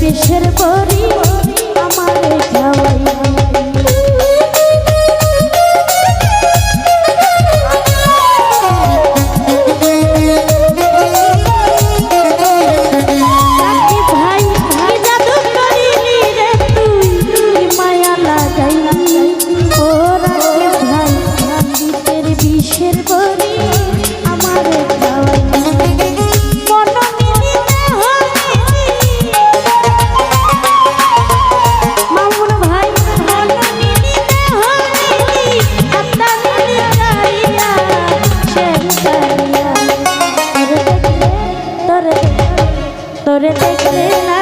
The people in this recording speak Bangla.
পেশের পরি আমার খাওয়াই করে দেখলে না